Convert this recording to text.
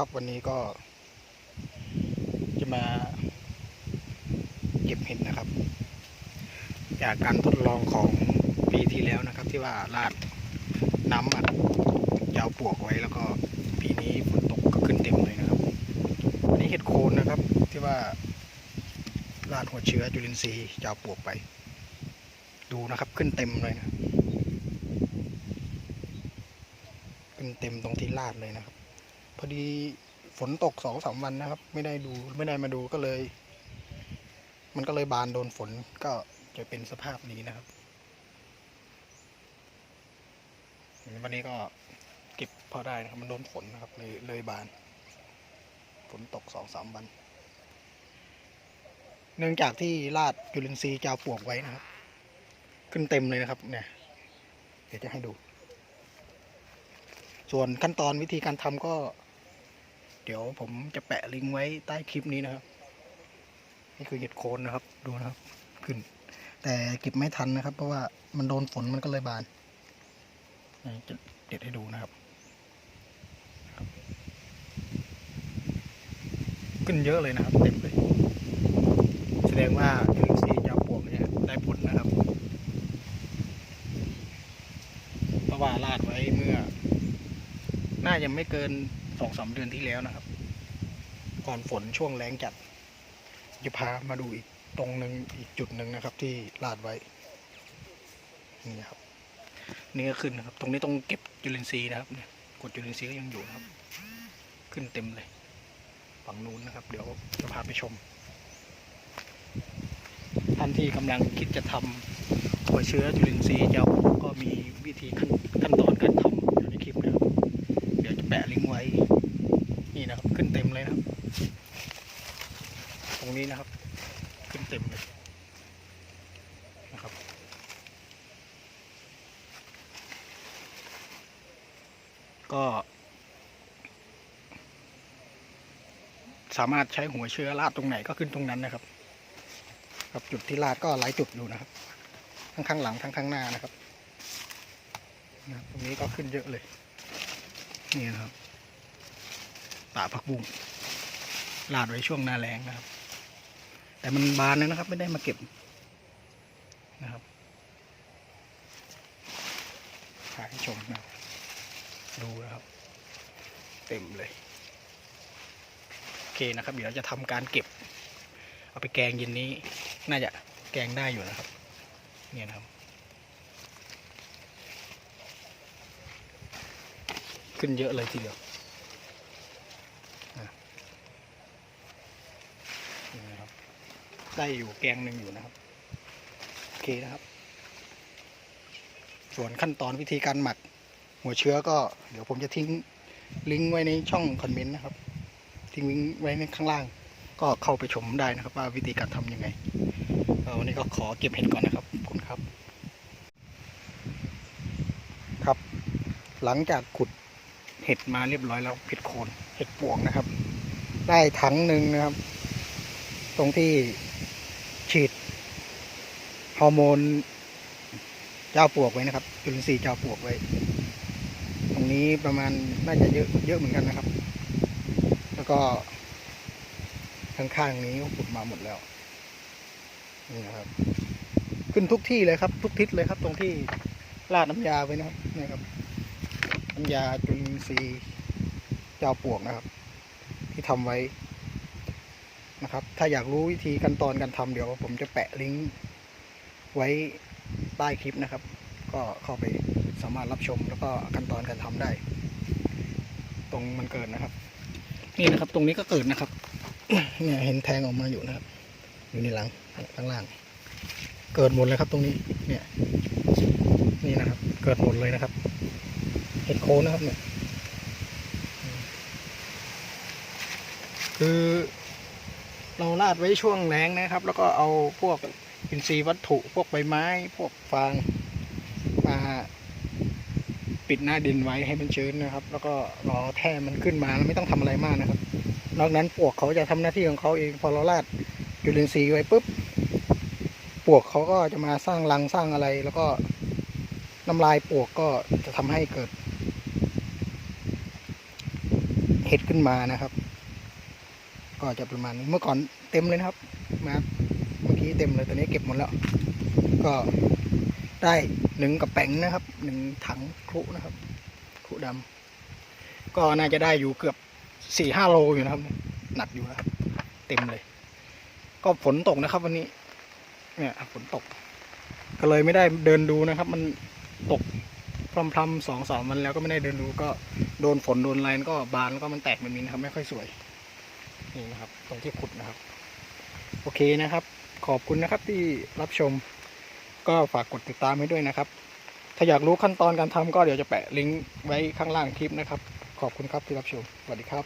ครับวันนี้ก็จะมาเก็บเห็ดนะครับ จากการทดลองของปีที่แล้วนะครับ ที่ว่าลาดน้ำอัดยาวปลวกไว้แล้วก็ปีนี้ฝนตกก็ขึ้นเต็มเลยนะครับอันนี้เห็ดโคนนะครับที่ว่าลาดหัวเชื้อจุลินทรีย์ยาวปลวกไป ดูนะครับขึ้นเต็มเลยนะขึ้นเต็มตรงที่ลาดเลยนะครับ พอดีฝนตกสองสามวันนะครับ ไม่ได้ดูไม่ได้มาดูก็เลย มันก็เลยบานโดนฝนก็จะเป็นสภาพนี้นะครับ วันนี้ก็เก็บพอได้นะครับ มันโดนฝนนะครับ เลยเลยบาน ฝนตกสองสามวัน เนื่องจากที่ลาดจุลินทรีย์จาวปลวกไว้นะครับ ขึ้นเต็มเลยนะครับ เนี่ย เดี๋ยวจะให้ดู ส่วนขั้นตอนวิธีการทำก็ เดี๋ยวผมจะแปะลิงก์ไว้ใต้คลิปนี้นะครับ นี่คือเห็ดโคนนะครับ ดูนะครับ ขึ้น แต่เก็บไม่ทันนะครับ เพราะว่ามันโดนฝนมันก็เลยบานจะเด็ดให้ดูนะครับ ขึ้นเยอะเลยนะครับ เต็มเลย แสดงว่าจุลินทรียาวปวกเนี่ยได้ผลนะครับเพราะว่าลาดไว้เมื่อ น่าจะไม่เกิน สองสามเดือนที่แล้วนะครับ ก่อนฝนช่วงแรงจัดจะพามาดูอีกตรงหนึ่งอีกจุดหนึ่งนะครับ ที่ลาดไว้ นี่ครับ นี่ก็ขึ้นนะครับ ตรงนี้ต้องเก็บจุลินทรีย์นะครับเนี่ยกดจุลินทรีย์ก็ยังอยู่นะครับ ขึ้นเต็มเลยฝั่งนู้นนะครับ เดี๋ยวจะพาไปชม ท่านที่กำลังคิดจะทำหัวเชื้อจุลินทรีย์ยาก็มีวิธีขั้นขั้นตอนการท แปะลิงก์ไว้ นี่นะครับขึ้นเต็มเลยนะครับ ตรงนี้นะครับ ขึ้นเต็มเลยนะครับก็ สามารถใช้หัวเชื้อราดตรงไหนก็ขึ้นตรงนั้นนะครับ ครับจุดที่ราดก็หลายจุดอยู่นะครับ ทั้งข้างหลังทั้งข้างหน้านะครับนะครับตรงนี้ก็ขึ้นเยอะเลย นี่นะครับป่าผักบุ้งลาดไว้ช่วงหน้าแรงนะครับ แต่มันบานแล้วนะครับ ไม่ได้มาเก็บนะครับถ่ายให้ชมนะดูนะครับ เต็มเลย โอเคนะครับ เดี๋ยวจะทำการเก็บ เอาไปแกงเย็นนี้ น่าจะแกงได้อยู่นะครับ เนี่ยนะครับ ขึ้นเยอะเลยทีเดียวได้อยู่แกงหนึ่งอยู่นะครับ โอเคนะครับ ส่วนขั้นตอนวิธีการหมัก หัวเชื้อก็เดี๋ยวผมจะทิ้งลิงก์ไว้ในช่องคอมเมนต์นะครับ ทิ้งลิงก์ไว้ในข้างล่าง ก็เข้าไปชมได้นะครับ ว่าวิธีการทำยังไงวันนี้ก็ขอเก็บเห็ดก่อนนะครับขอบคุณครับ ครับ หลังจากขุด เห็ดมาเรียบร้อยแล้วเห็ดโคนเห็ดปวงนะครับ ได้ถังหนึ่งนะครับ ตรงที่ฉีดฮอร์โมนเจ้าปวกไว้นะครับจุลินทรีย์เจ้าปวกไว้ ตรงนี้ประมาณน่าจะเยอะเยอะเหมือนกันนะครับ แล้วก็ข้างๆนี้ก็ขุดมาหมดแล้วนี่นะครับ ขึ้นทุกที่เลยครับ ทุกทิศเลยครับ ตรงที่ราดน้ำยาไว้นะครับนี่ครับ น้ำยาจุลินทรีย์เจ้าปลวกนะครับ ที่ทำไว้นะครับ ถ้าอยากรู้วิธีขั้นตอนการทำเดี๋ยว ผมจะแปะลิงก์ไว้ใต้คลิปนะครับ ก็เข้าไปสามารถรับชมแล้วก็ขั้นตอนการทำได้ ตรงมันเกิดนะครับ นี่นะครับ ตรงนี้ก็เกิดนะครับเนี่ยเห็นแทงออกมาอยู่นะครับ อยู่ในหลังข้างล่าง เกิดหมดเลยครับตรงนี้เนี่ยนี่นะครับ เกิดหมดเลยนะครับ เห็ดโคนนะครับเนี่ยคือเราลาดไว้ช่วงแรงนะครับ แล้วก็เอาพวกอินทรีย์วัตถุ พวกใบไม้ พวกฟางมาปิดหน้าดินไว้ให้มันชื้นนะครับ แล้วก็รอแท่มันขึ้นมาไม่ต้องทำอะไรมากนะครับ นอกนั้นปวกเขาจะทำหน้าที่ของเขาเองพอเราลาดจุลินทรีย์ไว้ปุ๊บปวกเขาก็จะมาสร้างรังสร้างอะไร แล้วก็น้ำลายปวกก็จะทำให้เกิด เห็ดขึ้นมานะครับ ก็จะประมาณนี้เมื่อก่อนเต็มเลยนะครับมาเมื่อกี้เต็มเลยตอนนี้เก็บหมดแล้ว ก็ได้หนึ่งกระแป๋งนะครับหนึ่งถังครุนะครับครุดำก็น่าจะได้อยู่เกือบสี่ห้าโลอยู่นะครับ หนักอยู่นะครับเต็มเลย ก็ฝนตกนะครับ วันนี้ เนี่ยฝนตก ก็เลยไม่ได้เดินดูนะครับ มันตก พรำๆสองสามวันแล้วก็ไม่ได้เดินดูก็โดนฝนโดนอะไรก็บานแล้วก็มันแตกแบบนี้นะครับ ไม่ค่อยสวย นี่นะครับ ตรงที่ขุดนะครับ โอเคนะครับ ขอบคุณนะครับที่รับชม ก็ฝากกดติดตามให้ด้วยนะครับ ถ้าอยากรู้ขั้นตอนการทำก็เดี๋ยวจะแปะลิงก์ไว้ข้างล่างคลิปนะครับ ขอบคุณครับที่รับชมสวัสดีครับ